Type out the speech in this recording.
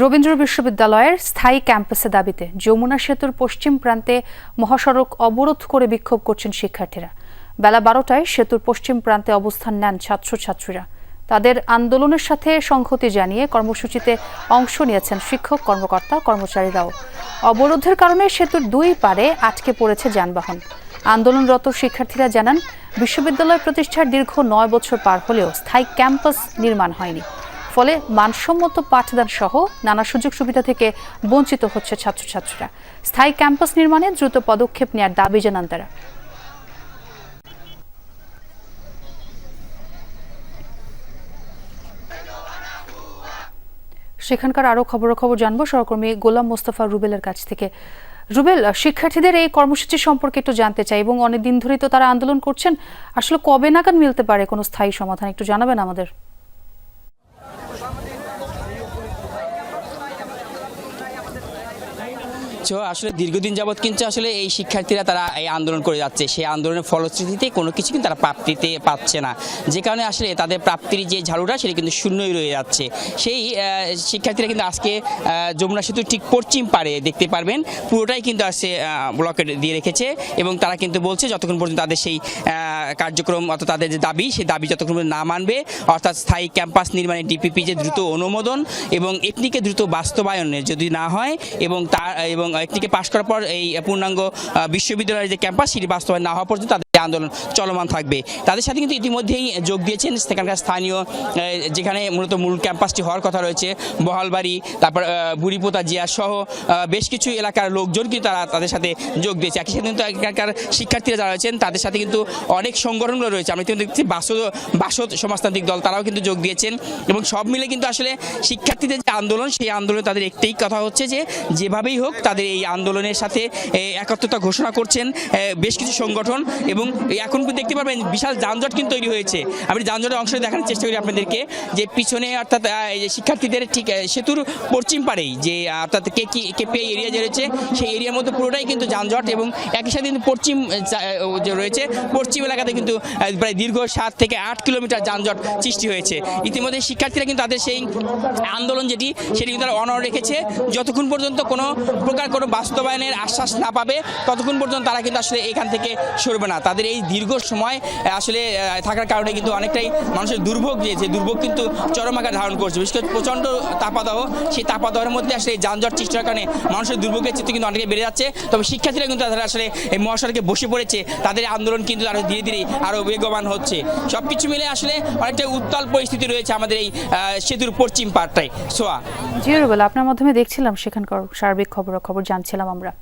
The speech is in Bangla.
রবীন্দ্র বিশ্ববিদ্যালয়ের স্থায়ী ক্যাম্পাসে দাবিতে যমুনা সেতুর পশ্চিম প্রান্তে মহাসড়ক অবরোধ করে বিক্ষোভ করছেন শিক্ষার্থীরা। বেলা বারোটায় সেতুর পশ্চিম প্রান্তে অবস্থান নেন ছাত্রছাত্রীরা। তাদের আন্দোলনের সাথে সংহতি জানিয়ে কর্মসূচিতে অংশ নিয়েছেন শিক্ষক, কর্মকর্তা, কর্মচারীরাও। অবরোধের কারণে সেতুর দুই পারে আটকে পড়েছে যানবাহন। আন্দোলনরত শিক্ষার্থীরা জানান, বিশ্ববিদ্যালয় প্রতিষ্ঠার দীর্ঘ নয় বছর পার হলেও স্থায়ী ক্যাম্পাস নির্মাণ হয়নি। ফলে মানসম্মত পাঠদান সহ নানা সুযোগ সুবিধা থেকে বঞ্চিত হচ্ছে ছাত্রছাত্রীরা। স্থায়ী ক্যাম্পাস নির্মাণে দ্রুত পদক্ষেপ নেওয়ার দাবি জানান তারা। সেখানকার আরও খবরাখবর জানব। সহকর্মী গোলাম মোস্তফা রুবেলের কাছ থেকে। রুবেল, শিক্ষার্থীদের এই কর্মসূচি সম্পর্কে একটু জানতে চাই এবং অনেক দিন ধরেই তো তারা আন্দোলন করছেন। আসলে কবে নাগাদ মিলতে পারে কোনো স্থায়ী সমাধান একটু জানাবেন আমাদের? তো আসলে দীর্ঘদিন যাবৎ কিন্তু আসলে এই শিক্ষার্থীরা তারা এই আন্দোলন করে যাচ্ছে। সেই আন্দোলনের ফলশ্রুতিতে কোনো কিছু কিন্তু তারা প্রাপ্তিতে পাচ্ছে না। যে কারণে আসলে তাদের প্রাপ্তির যে ঝাড়ুটা, সেটা কিন্তু শূন্যই রয়ে যাচ্ছে। সেই শিক্ষার্থীরা কিন্তু আজকে যমুনা সেতু ঠিক পশ্চিম পারে দেখতে পারবেন। পুরোটাই কিন্তু আসছে ব্লকেট দিয়ে রেখেছে এবং তারা কিন্তু বলছে, যতক্ষণ পর্যন্ত তাদের সেই কার্যক্রম অর্থাৎ তাদের যে দাবি, সেই দাবি যতক্ষণ না মানবে, অর্থাৎ স্থায়ী ক্যাম্পাস নির্মাণে ডিপিপি যে দ্রুত অনুমোদন এবং এটনিকে দ্রুত বাস্তবায়নে যদি না হয় এবং তার এবং একটিকে পাশ করার পর এই পূর্ণাঙ্গ বিশ্ববিদ্যালয়ের যে ক্যাম্পাস, সেটি বাস্তবায়ন না হওয়া পর্যন্ত আন্দোলন চলমান থাকবে। তাদের সাথে কিন্তু ইতিমধ্যেই যোগ দিয়েছেন সেখানকার স্থানীয় যেখানে মূলত মূল ক্যাম্পাসটি হওয়ার কথা রয়েছে বহালবাড়ি তারপর বুড়িপোতা জিয়া সহ বেশ কিছু এলাকার লোকজন কিন্তু তারা তাদের সাথে যোগ দিয়েছে। একই সাথে কিন্তু এখানকার শিক্ষার্থীরা যারা রয়েছেন তাদের সাথে কিন্তু অনেক সংগঠনগুলো রয়েছে। আমরা কিন্তু দেখছি বাসদ বাসদ সমাজতান্ত্রিক দল তারাও কিন্তু যোগ দিয়েছেন এবং সব মিলে কিন্তু আসলে শিক্ষার্থীদের যে আন্দোলন সেই আন্দোলনে তাদের একটাই কথা হচ্ছে যে যেভাবেই হোক তাদের এই আন্দোলনের সাথে এ, একাত্মতা ঘোষণা করছেন বেশ কিছু সংগঠন এবং এখন দেখতে পারবেন বিশাল যানজট কিন্তু তৈরি হয়েছে। আমি যানজটের অংশ দেখানোর চেষ্টা করি আপনাদেরকে যে পিছনে অর্থাৎ শিক্ষার্থীদের ঠিক সেতুর পশ্চিম পাড়েই যে অর্থাৎ কে কি কেপিআই এরিয়া যে রয়েছে, সেই এরিয়ার মধ্যে পুরোটাই কিন্তু যানজট এবং একই সাথে কিন্তু পশ্চিম যে রয়েছে, পশ্চিম এলাকাতে কিন্তু প্রায় দীর্ঘ সাত থেকে আট কিলোমিটার যানজট সৃষ্টি হয়েছে। ইতিমধ্যে শিক্ষার্থীরা কিন্তু তাদের সেই আন্দোলন যেটি, সেটি কিন্তু তারা অনর রেখেছে। যতক্ষণ পর্যন্ত কোনো প্রকার কোনো বাস্তবায়নের আশ্বাস না পাবে, ততক্ষণ পর্যন্ত তারা কিন্তু আসলে এখান থেকে সরবে না। তাদের এই দীর্ঘ সময় আসলে থাকার কারণে কিন্তু অনেকটাই মানুষের দুর্ভোগ যে দুর্ভোগ কিন্তু চরম আকার ধারণ করছে। বিশেষ করে প্রচণ্ড তাপাদাহ, সেই তাপাদাহের মধ্যে আসলে এই যানজট সৃষ্টি হওয়ার কারণে মানুষের দুর্ভোগের চিত্র কিন্তু অনেকে বেড়ে যাচ্ছে। তবে শিক্ষার্থীরা কিন্তু তারা আসলে এই মহাসড়কে বসে পড়েছে। তাদের আন্দোলন কিন্তু আরও ধীরে ধীরে আরও বেগবান হচ্ছে। সব কিছু মিলে আসলে অনেকটা উত্তাল পরিস্থিতি রয়েছে আমাদের এই সেতুর পশ্চিম পাড়টায়। সোয়া। জি রুবেল, আপনার মাধ্যমে দেখছিলাম সেখানকার সার্বিক খবর খবর জানছিলাম আমরা।